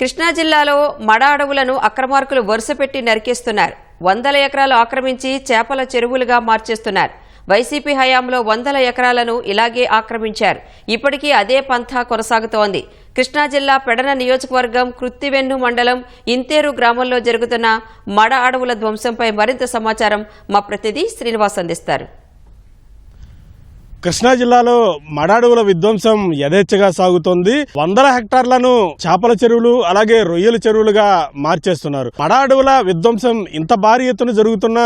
కృష్ణా జిల్లాలో మడ అడవులను అక్రమార్కులు వరుసపెట్టి నరికేస్తున్నారు. వందల ఎకరాలు ఆక్రమించి చేపల చెరువులుగా మార్చేస్తున్నారు. వైసీపీ హయాంలో వందల ఎకరాలను ఇలాగే ఆక్రమించారు. ఇప్పటికీ అదే పంథా కొనసాగుతోంది. కృష్ణా జిల్లా పెడన నియోజకవర్గం కృత్తివెన్ను మండలం ఇంతేరు గ్రామంలో జరుగుతున్న మడ అడవుల ధ్వంసంపై మరింత సమాచారం మా ప్రతినిధి శ్రీనివాస్ అందిస్తారు. కృష్ణా జిల్లాలో మడాడువుల విధ్వంసం యథేచ్ఛగా సాగుతోంది. వందల హెక్టార్లను చేపల చెరువులు అలాగే రొయ్యల చెరువులుగా మార్చేస్తున్నారు. మడాడువుల విధ్వంసం ఇంత భారీ ఎత్తున జరుగుతున్న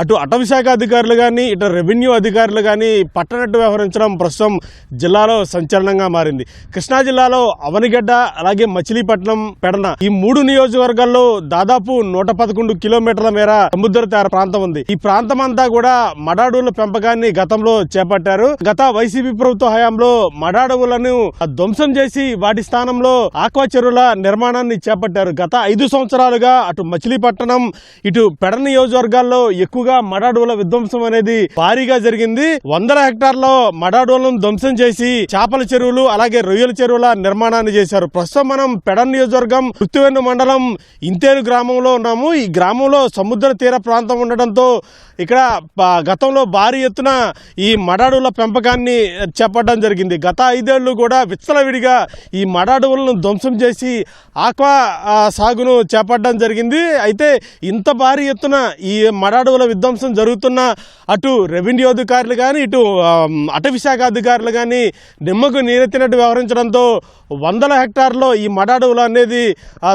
అటు అటవీ శాఖ అధికారులు కానీ ఇటు రెవెన్యూ అధికారులు కానీ పట్టనట్టు వ్యవహరించడం ప్రస్తుతం జిల్లాలో సంచలనంగా మారింది. కృష్ణా జిల్లాలో అవనిగడ్డ అలాగే మచిలీపట్నం పెడన ఈ మూడు నియోజకవర్గాల్లో దాదాపు నూట పదకొండు కిలోమీటర్ల మేర సముద్ర తీర ప్రాంతం ఉంది. ఈ ప్రాంతం అంతా కూడా మడాడువుల పెంపకాన్ని గతంలో చేపట్టారు. గత వైసీపీ ప్రభుత్వ హయాంలో మడాడవులను ధ్వంసం చేసి వాటి స్థానంలో ఆక్వా చెరువుల నిర్మాణాన్ని చేపట్టారు. గత ఐదు సంవత్సరాలుగా అటు మచిలీపట్నం ఇటు పెడ నియోజకవర్గాల్లో ఎక్కువగా మడాడవుల విధ్వంసం అనేది భారీగా జరిగింది. వందల హెక్టార్లో మడాడవులను ధ్వంసం చేసి చేపల చెరువులు అలాగే రొయ్యల చెరువుల నిర్మాణాన్ని చేశారు. ప్రస్తుతం మనం పెడ నియోజకవర్గం కృత్తివెన్ను మండలం ఇంతేరు గ్రామంలో ఉన్నాము. ఈ గ్రామంలో సముద్ర తీర ప్రాంతం ఉండడంతో ఇక్కడ గతంలో భారీ ఎత్తున ఈ మడాడుల పెంపకాన్ని చేపట్టడం జరిగింది. గత ఐదేళ్ళు కూడా విచ్చలవిడిగా ఈ మడాడువులను ధ్వంసం చేసి ఆక్వా సాగును చేపట్టడం జరిగింది. అయితే ఇంత భారీ ఎత్తున ఈ మడాడువుల విధ్వంసం జరుగుతున్న అటు రెవెన్యూ అధికారులు కానీ ఇటు ఆ, అటవీ శాఖ అధికారులు కానీ నిమ్మకు నీరెత్తినట్టు వ్యవహరించడంతో వందల హెక్టార్లో ఈ మడాడువులు అనేది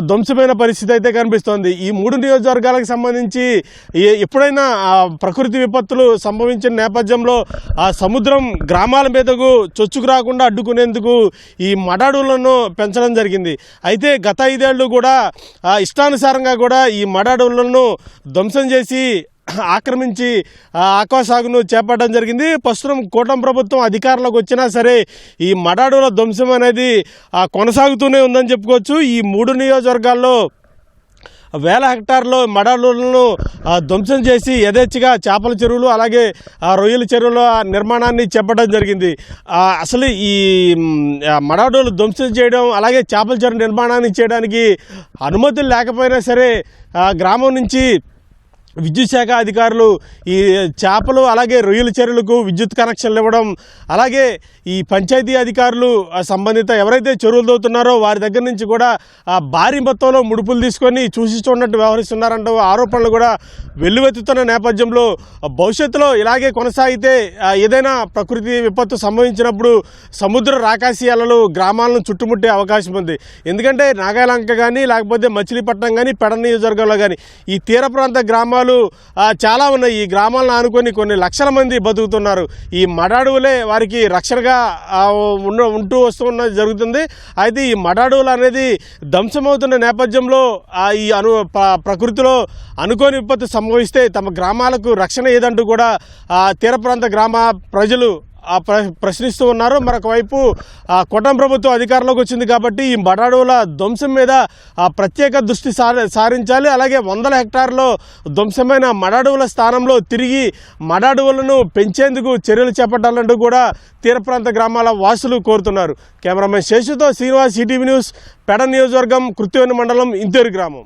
ధ్వంసమైన పరిస్థితి అయితే కనిపిస్తోంది. ఈ మూడు నియోజకవర్గాలకు సంబంధించి ఏ- ఎప్పుడైనా ప్రకృతి విపత్తులు సంభవించిన నేపథ్యంలో ఆ సముద్రం గ్రామాల మీదకు చొచ్చుకు రాకుండా అడ్డుకునేందుకు ఈ మడాడువులను పెంచడం జరిగింది. అయితే గత ఐదేళ్ళు కూడా ఇష్టానుసారంగా కూడా ఈ మడాడువులను ధ్వంసం చేసి ఆక్రమించి ఆ, ఆక్వా సాగును చేపట్టడం జరిగింది. ప్రస్తుతం కూటమి ప్రభుత్వం అధికారంలోకి వచ్చినా సరే ఈ మడాడుల ధ్వంసం అనేది కొనసాగుతూనే ఉందని చెప్పుకోవచ్చు. ఈ మూడు నియోజకవర్గాల్లో వేల హెక్టార్లో మడాడులను ధ్వంసం చేసి యథేచ్ఛగా చేపల చెరువులు అలాగే ఆ, రొయ్యల చెరువుల నిర్మాణాన్ని చేపట్టడం జరిగింది. అసలు ఈ మ్, మడాడులు ధ్వంసం చేయడం అలాగే చేపల చెరువు నిర్మాణాన్ని చేయడానికి అనుమతులు లేకపోయినా సరే గ్రామం నుంచి విద్యుత్ శాఖ అధికారులు ఈ చేపలు అలాగే రొయ్యల చెరువులకు విద్యుత్ కనెక్షన్లు ఇవ్వడం అలాగే ఈ పంచాయతీ అధికారులు ఆ సంబంధిత ఎవరైతే చెరువులు దోతున్నారో వారి దగ్గర నుంచి కూడా ఆ భారీ మొత్తంలో ముడుపులు తీసుకొని చూసి చూడనట్టు వ్యవహరిస్తున్నారంటూ ఆరోపణలు కూడా వెల్లువెత్తుతున్న నేపథ్యంలో భవిష్యత్తులో ఇలాగే కొనసాగితే ఏదైనా ప్రకృతి విపత్తు సంభవించినప్పుడు సముద్ర రాకాసి అలలు గ్రామాలను చుట్టుముట్టే అవకాశం ఉంది. ఎందుకంటే నాగాలంక కానీ లేకపోతే మచిలీపట్నం కానీ పెడ నియోజకవర్గంలో కానీ ఈ తీర ప్రాంత గ్రామాలు గ్రామాలు చాలా ఉన్నాయి. ఈ గ్రామాలను ఆనుకొని కొన్ని లక్షల మంది బతుకుతున్నారు. ఈ మడాడువులే వారికి రక్షణగా ఉన్న ఉంటూ వస్తున్న జరుగుతుంది. అయితే ఈ మడాడువులు అనేది ధ్వంసమవుతున్న నేపథ్యంలో ఆ, ఈ అను ప్రకృతిలో అనుకోని విపత్తు సంభవిస్తే తమ గ్రామాలకు రక్షణ ఏదంటూ కూడా తీర ప్రాంత గ్రామ ప్రజలు ప్రశ్నిస్తూ ఉన్నారు. మరొక వైపు ఆ ప్రభుత్వం అధికారంలోకి వచ్చింది కాబట్టి ఈ మడాడువుల ధ్వంసం మీద ఆ ప్రత్యేక దృష్టి సారించాలి. అలాగే వందల హెక్టార్లో ధ్వంసమైన మడాడువుల స్థానంలో తిరిగి మడాడువులను పెంచేందుకు చర్యలు చేపట్టాలంటూ కూడా తీర ప్రాంత గ్రామాల వాసులు కోరుతున్నారు. కెమెరామెన్ శేషుతో శ్రీనివాస్ ఈటీవీ న్యూస్ పెడ నియోజకవర్గం కృత్యోని మండలం ఇంతేరు గ్రామం.